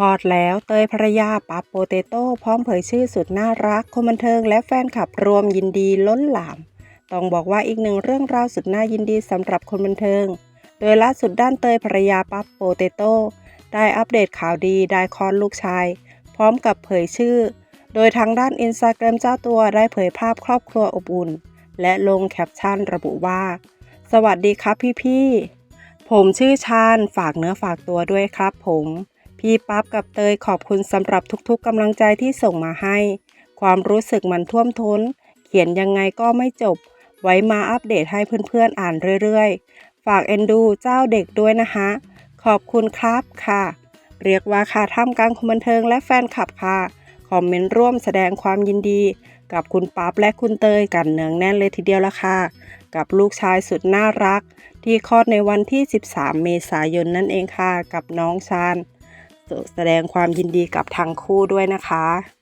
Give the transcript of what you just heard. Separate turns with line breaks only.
ลอดแล้วเตยภรรยาปั๊บโปเตโต้พร้อมเผยชื่อสุดน่ารักคนบันเทิงและแฟนคลับรวมยินดีล้นหลาม ต้องบอกว่าอีกหนึ่งเรื่องราวสุดน่ายินดีสำหรับคนบันเทิง โดยล่าสุดด้านเตยภรรยาปั๊บโปเตโต้ได้อัปเดตข่าวดีได้คลอดลูกชาย พร้อมกับเผยชื่อ โดยทางด้านอินสตาแกรมเจ้าตัวได้เผยภาพครอบครัวอบอุ่น และลงแคปชั่นระบุว่า สวัสดีครับพี่ๆผมชื่อชาญฝากเนื้อฝากตัวด้วยครับผม พี่ปั๊บกับเตยขอบคุณสำหรับทุกๆกำลังใจที่ส่งมาให้ ความรู้สึกมันท่วมท้น เขียนยังไงก็ไม่จบ ไว้มาอัปเดตให้เพื่อนๆอ่านเรื่อยๆ ฝากเอ็นดูเจ้าเด็กด้วยนะฮะขอบคุณครับค่ะ เรียกว่าค่ะท่ามกลางคนบันเทิงและแฟนคลับค่ะ คอมเมนต์ร่วมแสดงความยินดี กับคุณปั๊บและคุณเตยกันเนืองแน่นเลยทีเดียวละค่ะ กับลูกชายสุดน่ารัก ที่คลอดในวันที่ 13 เมษายนนั่นเองค่ะ กับน้องชาน แสดงความยินดีกับทั้งคู่ด้วยนะคะ